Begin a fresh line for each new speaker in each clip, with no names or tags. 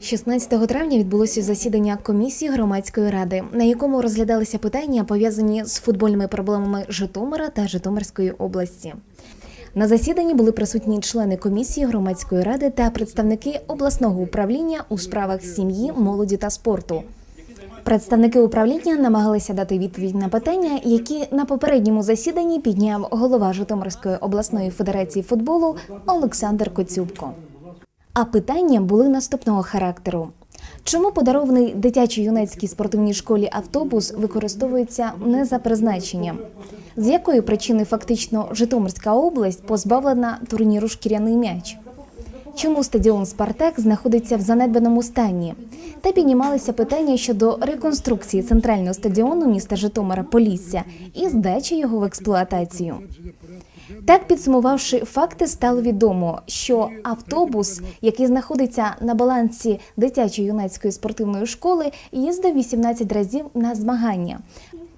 16 травня відбулося засідання комісії громадської ради, на якому розглядалися питання, пов'язані з футбольними проблемами Житомира та Житомирської області. На засіданні були присутні члени комісії громадської ради та представники обласного управління у справах сім'ї, молоді та спорту. Представники управління намагалися дати відповідь на питання, які на попередньому засіданні підняв голова Житомирської обласної федерації футболу Олександр Коцюбко. А питання були наступного характеру: чому подарований дитячо-юнацькій спортивній школі автобус використовується не за призначенням? З якої причини фактично Житомирська область позбавлена турніру шкіряний м'яч? Чому стадіон Спартак знаходиться в занедбаному стані? Та піднімалися питання щодо реконструкції центрального стадіону міста Житомира Полісся і здачі його в експлуатацію. Так, підсумувавши факти, стало відомо, що автобус, який знаходиться на балансі дитячо-юнацької спортивної школи, їздив 18 разів на змагання.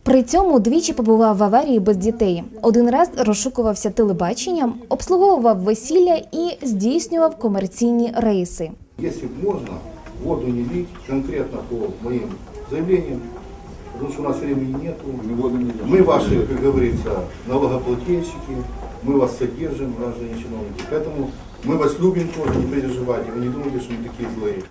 При цьому двічі побував в аварії без дітей. Один раз розшукувався телебаченням, обслуговував весілля і здійснював комерційні рейси.
Б можно, воду не лить конкретно по моим заявлениям, потому что у нас времени нету. Мы ваши, как говорится, налогоплательщики, мы вас содержим, граждане чиновники. Поэтому мы вас любим тоже, не переживайте, вы не думайте, что мы такие злые.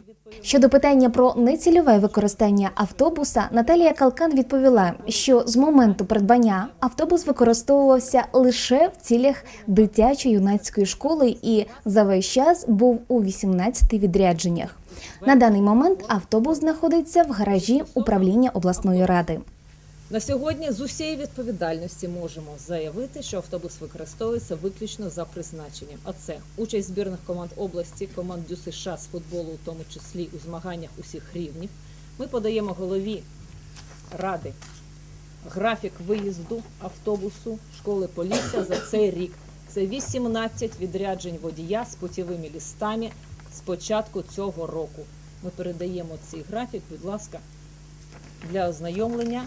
Щодо питання про нецільове використання автобуса, Наталія Калкан відповіла, що з моменту придбання автобус використовувався лише в цілях дитячо-юнацької школи і за весь час був у 18 відрядженнях. На даний момент автобус знаходиться в гаражі управління обласної ради.
На сьогодні з усієї відповідальності можемо заявити, що автобус використовується виключно за призначенням. А це участь збірних команд області, команд ДЮСШ з футболу, у тому числі у змаганнях усіх рівнів. Ми подаємо голові ради графік виїзду автобусу школи Полісся за цей рік. Це 18 відряджень водія з путівими лістами з початку цього року. Ми передаємо цей графік, будь ласка, для ознайомлення.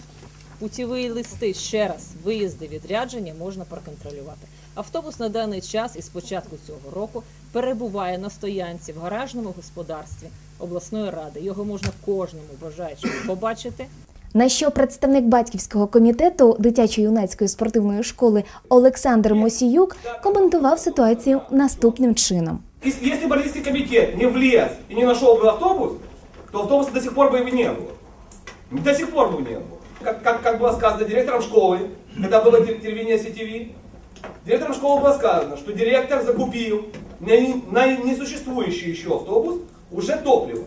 Путіві листи ще раз, виїзди відрядження можна проконтролювати. Автобус на даний час із початку цього року перебуває на стоянці в гаражному господарстві обласної ради. Його можна кожному бажаючому побачити.
На що представник батьківського комітету дитячо-юнацької спортивної школи Олександр Мосіюк коментував ситуацію наступним чином.
Если если бы родительский комитет не влез и не нашел бы автобус, то автобуса до сих пор бы его не было. До сих пор бы не было. Как, как, как было сказано директором школы, когда было те- телевидение CTV, директором школы было сказано, что директор закупил на, на несуществующий еще автобус уже топливо.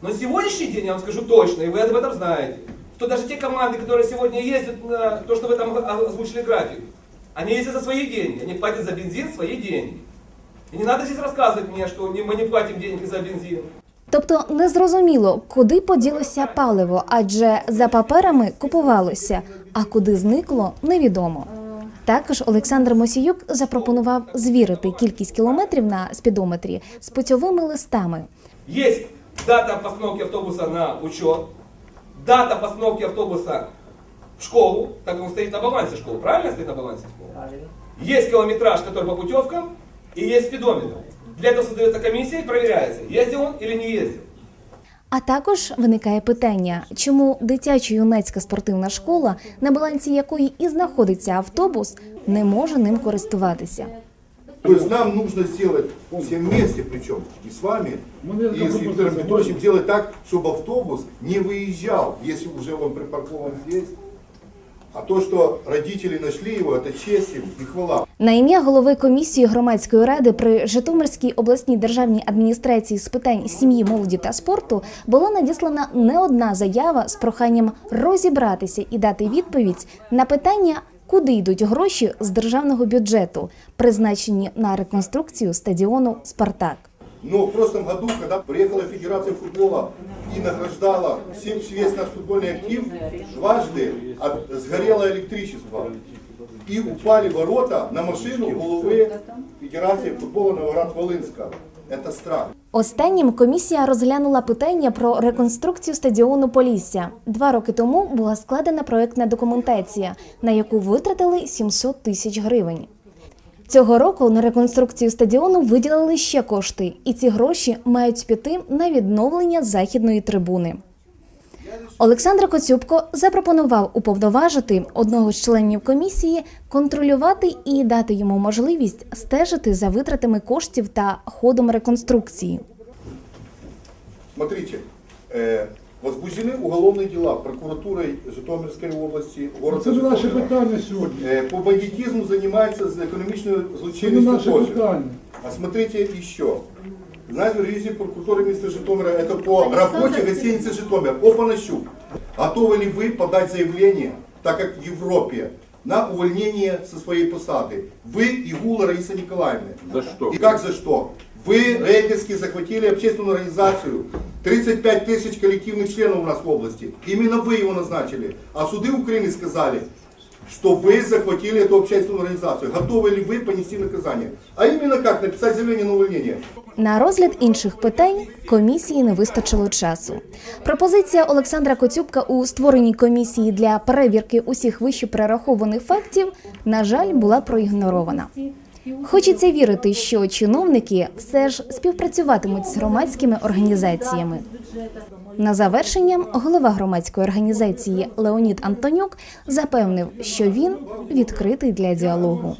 Но сегодняшний день, я вам скажу точно, и вы об этом знаете, что даже те команды, которые сегодня ездят на то, что вы там озвучили график, они ездят за свои деньги, они платят за бензин свои деньги. И не надо здесь рассказывать мне, что не- мы не платим деньги за бензин.
Тобто незрозуміло, куди поділося паливо, адже за паперами купувалося, а куди зникло, невідомо. Також Олександр Мосіюк запропонував звірити кількість кілометрів на спідометрі з путьовими листами.
Есть дата постановки автобуса на учет, дата постановки автобуса в школу, так как он стоит на балансе школы, правильно стоит на балансе школы? Есть километраж, который по путевкам, и есть спидометр. Для этого создается комиссия и проверяется, ездил он или не ездил.
А також виникає питання, чому дитячо-юнацька спортивна школа, на балансі якої і знаходиться автобус, не може ним користуватися.
То есть нам нужно сделать все вместе, причем и с вами, и с Виктором Петровичем, сделать так, чтобы автобус не выезжал, если уже он припаркован здесь. А то, что родители нашли его, это честь и хвала.
На ім'я голови комісії громадської ради при Житомирській обласній державній адміністрації з питань сім'ї, молоді та спорту була надіслана не одна заява з проханням розібратися і дати відповідь на питання, куди йдуть гроші з державного бюджету, призначені на реконструкцію стадіону Спартак.
Но в прошлом году, когда приехала Федерация футбола и награждала всем весь наш футбольный актив, дважды от- сгорело электричество. И упали ворота на машину головы Федерации футбола Новоград-Волынска. Это страх.
Останнім комісія розглянула питання про реконструкцію стадіону Полісся. Два роки тому була складена проектна документація, на яку витратили 700 тисяч гривень. Цього року на реконструкцію стадіону виділили ще кошти, і ці гроші мають піти на відновлення західної трибуни. Олександр Коцюбко запропонував уповноважити одного з членів комісії контролювати і дати йому можливість стежити за витратами коштів та ходом реконструкції.
Смотрите, э, возбуждены уголовные дела прокуратурой Житомирской области, города
Це не наше
Житомира.
питання сьогодні.
По бандитизму занимается за экономичную
Це не
злочинностью
наше
тоже.
питання.
А смотрите еще. Знаете, ревизия прокуратуры министра Житомира, это по работе гостиницы Житомир, Опанащук. Готовы ли вы подать заявление, так как в Европе, на увольнение со своей посады? Вы и Гула Раиса Николаевна.
За что?
И как за что? Вы рейдерски захватили общественную организацию. 35 тысяч коллективных членов у нас в области. Именно вы его назначили. А суды Украины сказали, что вы захватили эту общественную организацию. Готовы ли вы понести наказание? А именно как? Написать заявление на увольнение.
На розгляд інших питань комісії не вистачило часу. Пропозиція Олександра Коцюбка у створенні комісії для перевірки усіх вище перерахованих фактів, на жаль, була проігнорована. Хочеться вірити, що чиновники все ж співпрацюватимуть з громадськими організаціями. На завершення голова громадської організації Леонід Антонюк запевнив, що він відкритий для діалогу.